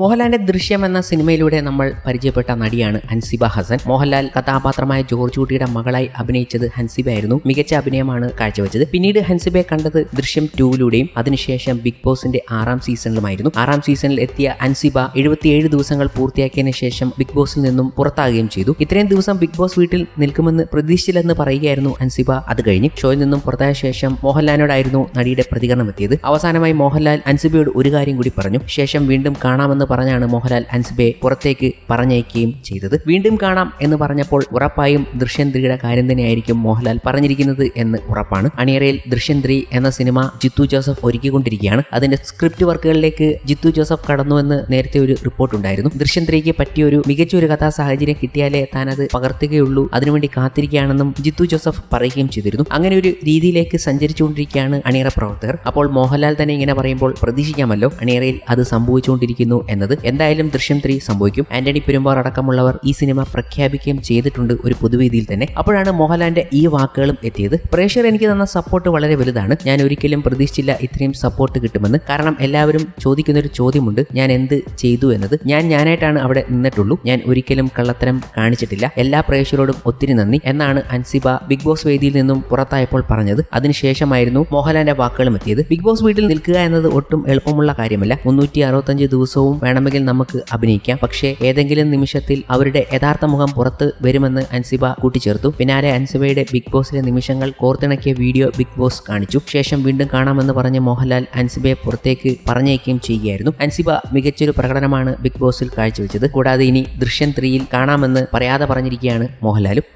മോഹൻലാലിന്റെ ദൃശ്യം എന്ന സിനിമയിലൂടെ നമ്മൾ പരിചയപ്പെട്ട നടിയാണ് ഹൻസിബ ഹസൻ. മോഹൻലാൽ കഥാപാത്രമായ ജോർജ് കുട്ടിയുടെ മകളായി അഭിനയിച്ചത് ഹൻസിബയായിരുന്നു മികച്ച അഭിനയമാണ് കാഴ്ചവെച്ചത്. പിന്നീട് ഹൻസിബയെ കണ്ടത് ദൃശ്യം ടൂവിലൂടെയും അതിനുശേഷം ബിഗ് ബോസിന്റെ ആറാം സീസണിലുമായിരുന്നു. ആറാം സീസണിൽ എത്തിയ ഹൻസിബ എഴുപത്തിയേഴ് ദിവസങ്ങൾ പൂർത്തിയാക്കിയതിനു ശേഷം ബിഗ് ബോസിൽ നിന്നും പുറത്താകുകയും ചെയ്തു. ഇത്രയും ദിവസം ബിഗ് ബോസ് വീട്ടിൽ നിൽക്കുമെന്ന് പ്രതീക്ഷിച്ചില്ലെന്ന് പറയുകയായിരുന്നു ഹൻസിബ. അത് കഴിഞ്ഞ് ഷോയിൽ നിന്നും പുറത്തായ ശേഷം മോഹൻലാലിനോടായിരുന്നു നടിയുടെ പ്രതികരണം എത്തിയത്. അവസാനമായി മോഹൻലാൽ ഹൻസിബയോട് ഒരു കാര്യം കൂടി പറഞ്ഞു. ശേഷം വീണ്ടും കാണാമെന്ന് പറഞ്ഞാണ് മോഹൻലാൽ അൻസിബെ പുറത്തേക്ക് പറഞ്ഞയക്കുകയും ചെയ്തത്. വീണ്ടും കാണാം എന്ന് പറഞ്ഞപ്പോൾ ഉറപ്പായും ദൃശ്യന്ത്രിയുടെ ത്രീയുടെ കാര്യം തന്നെയായിരിക്കും മോഹൻലാൽ പറഞ്ഞിരിക്കുന്നത് എന്ന് ഉറപ്പാണ്. അണിയറയിൽ ദൃശ്യന്ത്രി ത്രീ എന്ന സിനിമ ജിത്തു ജോസഫ് ഒരുക്കിക്കൊണ്ടിരിക്കുകയാണ്. അതിന്റെ സ്ക്രിപ്റ്റ് വർക്കുകളിലേക്ക് ജിത്തു ജോസഫ് കടന്നുവെന്ന് നേരത്തെ ഒരു റിപ്പോർട്ട് ഉണ്ടായിരുന്നു. ദൃശ്യന്ത്രിക്ക് ത്രീക്ക് പറ്റിയ ഒരു മികച്ച ഒരു കഥാ സാഹചര്യം കിട്ടിയാലേ താൻ അത് പകർത്തുകയുള്ളൂ. അതിനുവേണ്ടി കാത്തിരിക്കുകയാണെന്നും ജിത്തു ജോസഫ് പറയുകയും ചെയ്തിരുന്നു. അങ്ങനെ ഒരു രീതിയിലേക്ക് സഞ്ചരിച്ചുകൊണ്ടിരിക്കുകയാണ് അണിയറ പ്രവർത്തകർ. അപ്പോൾ മോഹൻലാൽ തന്നെ ഇങ്ങനെ പറയുമ്പോൾ പ്രതീക്ഷിക്കാമല്ലോ അണിയറയിൽ അത് സംഭവിച്ചുകൊണ്ടിരിക്കുന്നു എന്നത് എന്തായാലും ദൃശ്യം ത്രീ സംഭവിക്കും. ആന്റണി പെരുമ്പാർ അടക്കമുള്ളവർ ഈ സിനിമ പ്രഖ്യാപിക്കുകയും ചെയ്തിട്ടുണ്ട് ഒരു പൊതുവേദിയിൽ തന്നെ. അപ്പോഴാണ് മോഹൻലാലിന്റെ ഈ വാക്കുകളും എത്തിയത്. പ്രേക്ഷകർ എനിക്ക് തന്ന സപ്പോർട്ട് വളരെ വലുതാണ്. ഞാൻ ഒരിക്കലും പ്രതീക്ഷിച്ചില്ല ഇത്രയും സപ്പോർട്ട് കിട്ടുമെന്ന്. കാരണം എല്ലാവരും ചോദിക്കുന്ന ഒരു ചോദ്യമുണ്ട്. ഞാൻ എന്ത് ചെയ്തു എന്നത്. ഞാൻ ഞാനായിട്ടാണ് അവിടെ നിന്നിട്ടുള്ളൂ. ഞാൻ ഒരിക്കലും കള്ളത്തരം കാണിച്ചിട്ടില്ല. എല്ലാ പ്രേക്ഷകരോടും ഒത്തിരി നന്ദി എന്നാണ് അൻസിബ ബിഗ് ബോസ് വേദിയിൽ നിന്നും പുറത്തായപ്പോൾ പറഞ്ഞത്. അതിനുശേഷമായിരുന്നു മോഹൻലാലിന്റെ വാക്കുകളും എത്തിയത്. ബിഗ് ബോസ് വീട്ടിൽ നിൽക്കുക എന്നത് ഒട്ടും എളുപ്പമുള്ള കാര്യമല്ല. മുന്നൂറ്റി ദിവസവും വേണമെങ്കിൽ നമുക്ക് അഭിനയിക്കാം. പക്ഷേ ഏതെങ്കിലും നിമിഷത്തിൽ അവരുടെ യഥാർത്ഥ മുഖം പുറത്ത് വരുമെന്ന് അൻസിബ കൂട്ടിച്ചേർത്തു. പിന്നാലെ അൻസിബയുടെ ബിഗ് ബോസിലെ നിമിഷങ്ങൾ കോർത്തിണക്കിയ വീഡിയോ ബിഗ് ബോസ് കാണിച്ചു. ശേഷം വീണ്ടും കാണാമെന്ന് പറഞ്ഞ മോഹൻലാൽ അൻസിബയെ പുറത്തേക്ക് പറഞ്ഞയക്കുകയും ചെയ്യുകയായിരുന്നു. അൻസിബ മികച്ചൊരു പ്രകടനമാണ് ബിഗ് ബോസിൽ കാഴ്ചവെച്ചത്. കൂടാതെ ഇനി ദൃശ്യം ത്രീയിൽ കാണാമെന്ന് പറയാതെ പറഞ്ഞിരിക്കുകയാണ് മോഹൻലാലും.